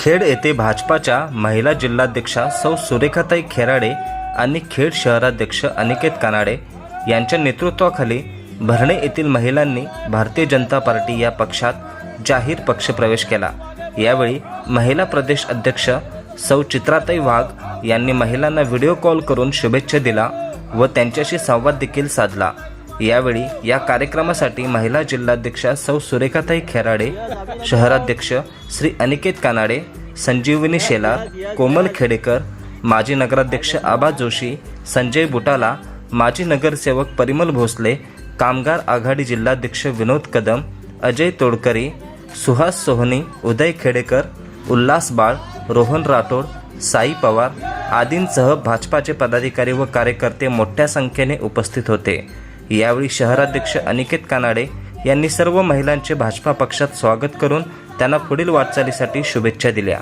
खेड येथे भाजपाच्या महिला जिल्हाध्यक्षा सौ सुरेखाताई खेराडे आणि खेड शहराध्यक्ष अनिकेत कानाडे यांच्या नेतृत्वाखाली भरणे येथील महिलांनी भारतीय जनता पार्टी या पक्षात जाहीर पक्षप्रवेश केला. यावेळी महिला प्रदेश अध्यक्ष सौ चित्राताई वाघ यांनी महिलांना व्हिडिओ कॉल करून शुभेच्छा दिला व त्यांच्याशी संवाद देखील साधला. यावेळी या कार्यक्रमासाठी महिला जिल्हाध्यक्षा सौ सुरेखाताई खेराडे शहराध्यक्ष श्री अनिकेत कानाडे संजीवनी शेलार कोमल खेडेकर माजी नगराध्यक्ष आबा जोशी संजय बुटाला माजी नगरसेवक परिमल भोसले कामगार आघाडी जिल्हाध्यक्ष विनोद कदम अजय तोडकरी सुहास सोहनी उदय खेडेकर उल्हास बाळ रोहन राठोड साई पवार आदींसह भाजपाचे पदाधिकारी व कार्यकर्ते मोठ्या संख्येने उपस्थित होते. यावेळी शहराध्यक्ष अनिकेत कानाडे यांनी सर्व महिलांचे भाजपा पक्षात स्वागत करून त्यांना पुढील वाटचालीसाठी शुभेच्छा दिल्या.